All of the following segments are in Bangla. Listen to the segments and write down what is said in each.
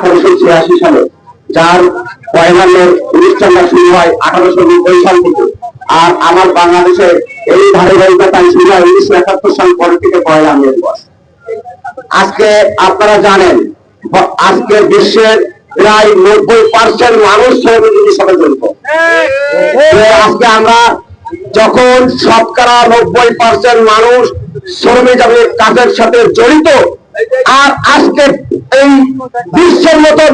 আঠারোশো ছিয়াশি সালে, যার পয়লামের অনুষ্ঠানটা শুরু হয় আঠারোশো নব্বই সাল থেকে। আর আমার বাংলাদেশে এই ধারাবাহিকতায় শুরু হয় উনিশশো একাত্তর সাল পরের থেকে পয়লা মে দিবস আজকে আপনারা জানেন আজকে বিশ্বের প্রায় নব্বই পার্সেন্ট মানুষ শ্রমিকের সাথে জড়িত। আজকে আমরা যখন শতকরা নব্বই পার্সেন্ট মানুষ শ্রমিকের কাজের সাথে জড়িত আর আজকে এই বিশ্বের মতন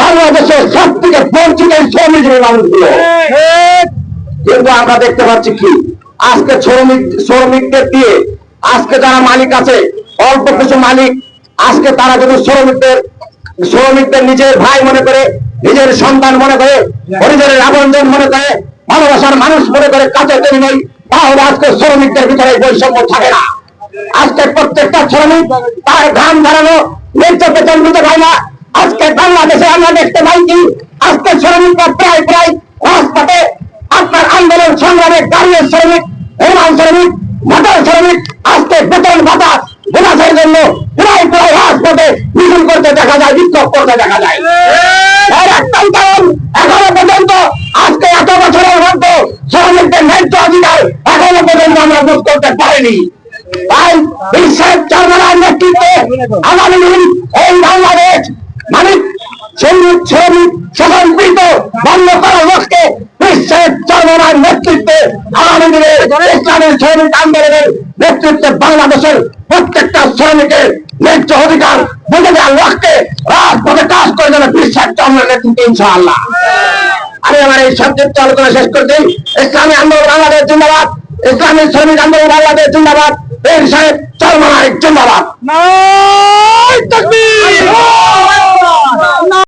বাংলাদেশের সব থেকে বঞ্চিত এই শ্রমিকজীবী মানুষগুলো। কিন্তু আমরা দেখতে পাচ্ছি কি? আজকে শ্রমিক, শ্রমিকদের দিয়ে আজকে যারা মালিক আছে, অল্প কিছু মালিক, আজকে তারা যদি শ্রমিকদের শ্রমিকদের নিজের ভাই মনে করে, নিজের সন্তান মনে করে, পরিবারের আপনজন মনে করে, ভালোবাসার মানুষ মনে করে কাজের বিনিময় তাহলে আজকে শ্রমিকদের ভিতরে বৈষম্য থাকে না। আজকে প্রত্যেকটা শ্রমিক তার ঘাম ধারানো ন্যায্য বেতন দিতে না। আজকে বাংলাদেশে আমরা দেখতে পাই কি আজকে শ্রমিকরা প্রায় প্রায় রাস্তাতে আপনার আন্দোলন সংগ্রামে গাড়ির শ্রমিক, বিমান শ্রমিক, মোটর শ্রমিক, আজকে বেতন ভাতা বোনাসের জন্য প্রায় প্রায় রাজপথে মিছিল করতে দেখা যায়, বিক্ষোভ করতে দেখা যায়। কারণ, এখনও পর্যন্ত, আজকে এত বছরের মধ্যে শ্রমিকদের ন্যায্য অধিকার এখনও পর্যন্ত আমরা বোধ করতে পারিনি। তাই বিশ্বের চরমার নেতৃত্বে আগামী দিন এই বাংলাদেশ মানে আন্দোলনের নেতৃত্বে বাংলাদেশের প্রত্যেকটা শ্রমিকের ন্যায্য অধিকার বুঝে দেওয়ার লক্ষ্যে রাজপথে কাজ করে যাবে বিশ্বের চরমার নেতৃত্বে, ইনশাআল্লাহ। আমি আমার এই সাবজেক্ট আলোচনা শেষ করছি ইসলামী আন্দোলন, বাংলাদেশ, জিন্দাবাদ। ইসলামী শ্রমিক আন্দোলন বাংলাদেশ জিন্দাবাদ। সাহেব চরমানায় জিন্দাবাদ।